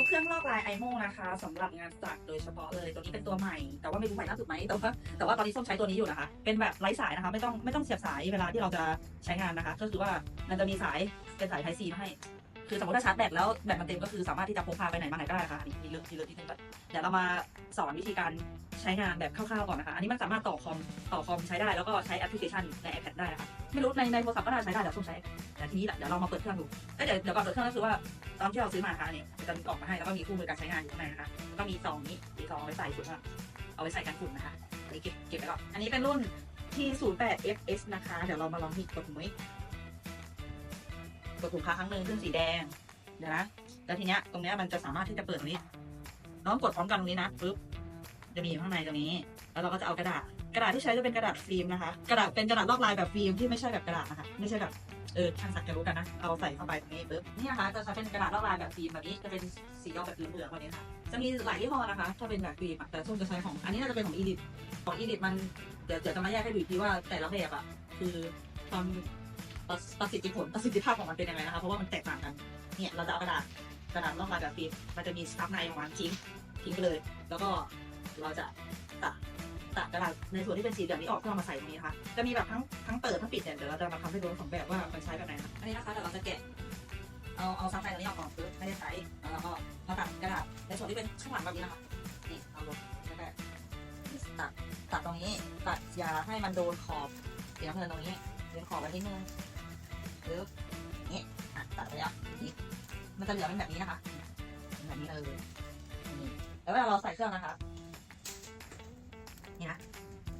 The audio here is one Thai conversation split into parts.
วเครื่องลอกลายไอโมนะคะสำหรับงานสักโดยเฉพาะเลยตัวนี้เป็นตัวใหม่ แต่ว่าไม่รู้ใหม่ล่าสุดไหมแต่ว่าแต่ว่าตอนนี้ส้มใช้ตัวนี้อยู่นะคะ เป็นแบบไร้สายนะคะ ไม่ต้องไม่ต้องเสียบสายเวลาที่เราจะใช้งานนะคะ ก็คือว่ามันจะมีสายเป็นสายไทซีมาให้ คือสมมติถ้าชาร์จแบตแล้วแบตมันเต็มก็คือสามารถที่จะพกพาไปไหนมาไหนก็ได้นะคะอันนี้มีเรื่องมีเรื่องที่นึงก่อนเดี๋ยวเรามาสอนวิธีการใช้งานแบบคร่าวๆก่อนนะคะ อันนี้มันสามารถต่อคอมต่อคอมใช้ได้แล้วก็ใช้แอปพลิเคชันใน iPad ได้นะคะไม่รู้ในในโทรศัพท์ก็น่าใช้ได้เดี๋ยวส้มใช้ แต่ทีนี้แหละเดี๋ยวเรามาเปิดเครื่องดูเอ้ยเดี๋ยวเดี๋ยวก่อนเปิดเครื่องก็คือว่าตอนที่เราซื้อมาค่ะอันนี้มันจะมีกล่องมาให้แล้วก็มีคู่มือการใช้งานอยู่ข้างในนะคะแล้วก็มีซองนี้มีซองเอาไว้ใส่ฝุ่นเอาไว้ใส่กันฝุ่นนะคะอันนี้เก็บเก็บไว้ก่อนอันนี้เป็นรุ่นที่ 08 FS นะคะ เดี๋ยวเรามาลองที่กดถุงไว้กดถุงค้าครั้งหนึ่งขึ้นสีแดง เดี๋ยวนะแล้วทีเนี้ยตรงเนี้ยมันจะสามารถที่จะเปิดตรงนี้น้องกดพร้อมกันตรงนี้นะปึ๊บจะมีอยู่ข้างในตรงนี้ แล้วเราก็จะเอากระดาษ กระดาษที่ใช้จะเป็นกระดาษฟิล์มนะคะ กระดาษเป็นกระดาษลอกลายแบบฟิล์มที่ไม่ใช่แบบกระดาษนะคะ ไม่ใช่แบบเออช่างสักจะรู้กันนะ เอาใส่เข้าไปตรงนี้ปึ๊บนี่นะคะจะใช้เป็นกระดาษลอกลายแบบฟิล์มแบบนี้ จะเป็นสีออกแบบเหลืองๆแบบนี้ค่ะ จะมีหลายยี่ห้อนะคะ ถ้าเป็นแบบฟิล์มแต่ส้มจะใช้ของ อันนี้น่าจะเป็นของอีลิทของอีลิทมัน เดี๋ยวจะมาแยกให้ดูอีกทีว่าแต่ละแบบอะคือความประสิทธิผลประสิทธิภาพของมันเป็นยังไงนะคะ เพราะว่ามันแตกต่างกัน เนี่ยเราจะเอากระดาษกระดาษลอกลายแบบฟิล์มมันจะมีสครับในของมันทิ้งทิ้งไปเลย แล้วก็เราจะ กระดาษในส่วนที่เป็นสีเหลืองนี้ออกเพื่อเอามาใส่ตรงนี้นะคะจะมีแบบทั้งทั้งเปิดทั้งปิดเนี่ยเดี๋ยวเราจะมาทำให้ดูทั้งสองแบบว่ามันใช้แบบไหนนะอันนี้นะคะเดี๋ยวเราจะแกะเอาเอาซับในตรงนี้ออกก่อนคือไม่ได้ใช้แล้วเราก็มาตัดกระดาษในส่วนที่เป็นข้างหลังแบบนี้นะคะนี่เอาลงแล้วก็ตัดตัดตรงนี้ตัดอย่าให้มันโดนขอบสีน้ำเงินตรงนี้เดินขอบไปที่นึงปึ๊บนี่อะตัดไปแล้วนี่มันจะเหลือเป็นแบบนี้นะคะแบบนี้เลยนี่แล้วเวลาเราใส่เครื่องนะคะ นี่นะ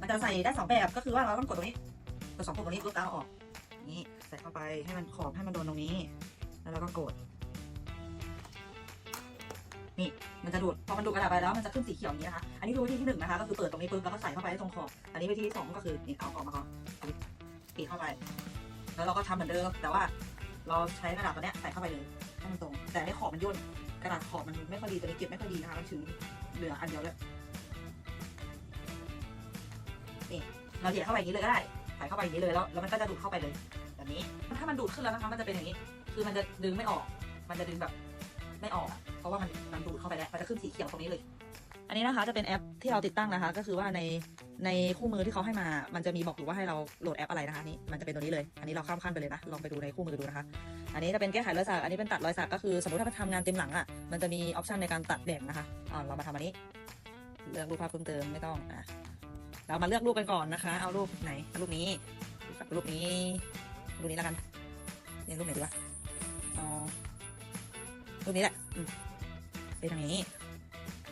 มันจะใส่ได้สองแบบก็คือว่าเราต้องกดตรงนี้กดสองปุ่มตรงนี้ปุ๊บแล้วเอาออกนี่ใส่เข้าไปให้มันขอบให้มันโดนตรงนี้ แล้วเราก็กดนี่มันจะดูดพอมันดูดกระดาษไปแล้วมันจะขึ้นสีเขียวอย่างนี้นะคะอันนี้คือวิธีที่หนึ่งนะคะก็คือเปิดตรงนี้ปุ๊บแล้วก็ใส่เข้าไปให้ตรงขอบอันนี้วิธีที่สองก็คือนี่เอาออกมาก่อนปิดเข้าไป แล้วเราก็ทำเหมือนเดิมแต่ว่าเราใช้กระดาษตัวเนี้ยใส่เข้าไปเลยให้มันตรง แต่ในขอบมันย่นกระดาษขอบมันไม่ค่อยดีตัวนี้เก็บไม่ค่อยดีนะคะมันถึงเหลืออันเดียวเลย เราเหยียดเข้าไปอย่างนี้เลยก็ได้ใส่เข้าไปอย่างนี้เลยแล้วแล้วมันก็จะดูดเข้าไปเลยแบบนี้ ถ้ามันดูดขึ้นแล้วนะคะมันจะเป็นอย่างนี้ คือมันจะดึงไม่ออก มันจะดึงแบบไม่ออก เพราะว่ามันมันดูดเข้าไปแล้วมันจะขึ้นสีเขียวตรงนี้เลย อันนี้นะคะจะเป็นแอปที่เราติดตั้งนะคะ ก็คือว่าในในคู่มือที่เขาให้มา มันจะมีบอกอยู่ว่าให้เราโหลดแอปอะไรนะคะนี่มันจะเป็นตัวนี้เลย อันนี้เราข้ามขั้นไปเลยนะ ลองไปดูในคู่มือดูนะคะ อันนี้จะเป็นแก้ไขรอยสัก อันนี้เป็นตัดรอยสักก็คือสมมติถ้าไปทำงานเต็มหลังอะ มันจะมีออปชันในการตัดแบ่งนะคะอ่าเรามาทำอันนี้ เลือกรูปภาพเพิ่มเติมไม่ต้องอะ เรามาเลือกรูปกันก่อนนะคะ เอารูปไหนเอารูปนี้รูปนี้รูปนี้แล้วกันเนี่ยรูปไหนดีวะอ๋อรูปนี้แหละเป็นอย่างนี้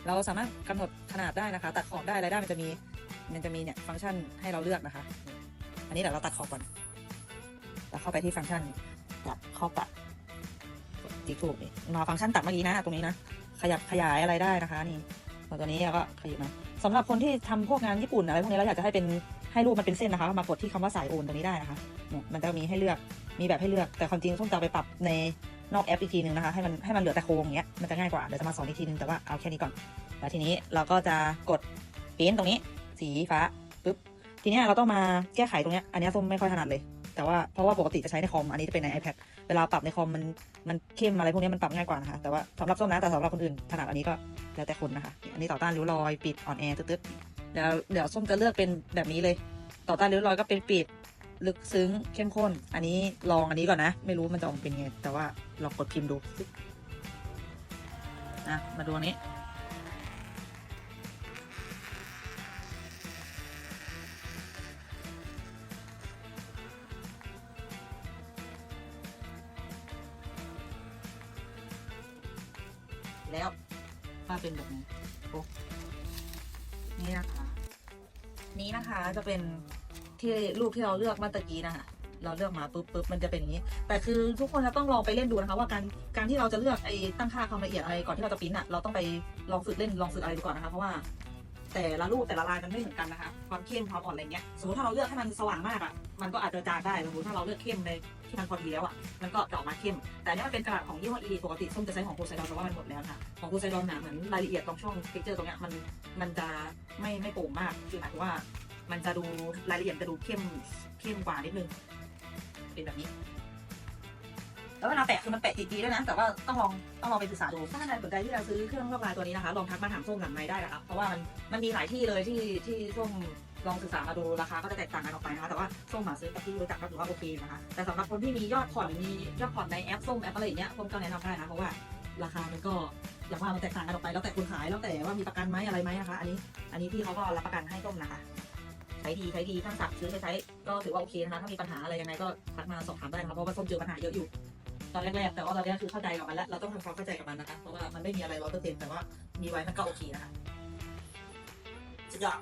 เราสามารถกำหนดขนาดได้นะคะ ตัดขอบได้อะไรได้มันจะมี มันจะมีเนี่ยฟังก์ชันให้เราเลือกนะคะ อันนี้เดี๋ยวเราตัดขอบก่อนเราเข้าไปที่ฟังก์ชันตัดข้อตัดติ๊กถูกนี่มาฟังก์ชันตัดเมื่อกี้นะตรงนี้นะขยับขยายอะไรได้นะคะ นี่ตัวนี้แล้วก็ขยับมา สำหรับคนที่ทำพวกงานญี่ปุ่นอะไรพวกนี้แล้วอยากจะให้เป็นให้รูปมันเป็นเส้นนะคะ มากดที่คำว่าสายโอนตรงนี้ได้นะคะเนี่ยมันจะมีให้เลือกมีแบบให้เลือกแต่ความจริงส้มจะไปปรับในนอกแอปอีกทีหนึ่งนะคะให้มันให้มันเหลือแต่โครงอย่างเงี้ยมันจะง่ายกว่าเดี๋ยวจะมาสอนอีกทีนึงแต่ว่าเอาแค่นี้ก่อนแล้วทีนี้เราก็จะกดปิ้นตรงนี้ สีฟ้าปุ๊บทีนี้เราต้องมาแก้ไขตรงเนี้ยอันนี้ส้มไม่ค่อยถนัดเลย แต่ว่าเพราะว่าปกติจะใช้ในคอม อันนี้จะเป็นใน iPad เวลาปรับในคอมมันมันเข้มอะไรพวกนี้มันปรับง่ายกว่านะคะ แต่ว่าสำหรับส้มนะแต่สำหรับคนอื่นถนัดอันนี้ก็แล้วแต่คนนะคะ อันนี้ต่อต้านริ้วรอยปิดอ่อนแอตึ๊ดๆเดี๋ยวเดี๋ยวส้มจะเลือกเป็นแบบนี้เลย ต่อต้านริ้วรอยก็เป็นปิดลึกซึ้งเข้มข้น อันนี้ลองอันนี้ก่อนนะ ไม่รู้มันจะออกมาเป็นไง แต่ว่าลองกดพิมพ์ดูนะมาดูอันนี้ แล้วถ้าเป็นแบบนี้โอ้นี่นะคะ นี้นะคะจะเป็นที่รูปที่เราเลือกเมื่อตะกี้นะคะเราเลือกมาปุ๊บปุ๊บมันจะเป็นอย่างนี้ แต่คือทุกคนจะต้องลองไปเล่นดูนะคะว่าการการที่เราจะเลือกไอ้ตั้งค่าความละเอียดอะไรก่อนที่เราจะปริ้นอะเราต้องไปลองฝึกเล่นลองฝึกอะไรดูก่อนนะคะเพราะว่า แต่ละรูปแต่ละลายมันไม่เหมือนกันนะคะ ความเข้มความอ่อนอะไรเงี้ยสมมติถ้าเราเลือกให้มันสว่างมากอะมันก็อาจจะจางได้สมมติถ้าเราเลือกเข้มในที่มันพอดีแล้วอะมันก็จะออกมาเข้ม แต่อันนี้มันเป็นกระดาษของยี่ห้ออีปกติส้มจะใช้ของโพไซดอนแต่ว่ามันหมดแล้วค่ะของโพไซดอนน่ะเหมือนรายละเอียดตรงช่วงเท็กเจอร์ตรงเนี้ยมันมันจะไม่ไม่โป่งมากคือหมายถึงว่า มันจะดูรายละเอียดจะดูเข้มเข้มกว่านิดนึงเป็นแบบนี้ แล้วเวลาแปะคือมันแปะติดดีด้วยนะ แต่ว่าต้องลองต้องลองไปศึกษาดู ถ้าท่านใดสนใจที่จะซื้อเครื่องลอกลายตัวนี้นะคะ ลองทักมาถามส้มหลังไม้ได้นะครับ เพราะว่ามันมันมีหลายที่เลยที่ที่ส้มลองศึกษามาดูราคาก็จะแตกต่างกันออกไปนะคะ แต่ว่าส้มหาซื้อกับที่รู้จักก็ถือว่าโอเคนะคะ แต่สำหรับคนที่มียอดผ่อนมียอดผ่อนในแอปส้มแอปอะไรอย่างเงี้ยส้มก็แนะนำได้นะเพราะว่าราคามันก็อย่างว่ามันแตกต่างกันออกไปแล้วแต่คนขายแล้วแต่ว่ามีประกันไหมอะไรไหมนะคะ อันนี้ อันนี้พี่เขาก็รับประกันให้ส้มนะคะใช้ดีใช้ดีท่านสักซื้อไปใช้ก็ถือว่าโอเคนะคะถ้ามีปัญหาอะไรยังไงก็ทักมาสอบถามได้นะคะเพราะว่าส้มเจอปัญหาเยอะอยู่ ตอนแรกๆ แต่ว่าตอนนี้คือเข้าใจกับมันแล้ว เราต้องทำความเข้าใจกับมันนะคะ เพราะว่ามันไม่มีอะไรร้อยเปอร์เซ็นต์แต่ว่ามีไว้มันก็โอเคนะคะสุดยอด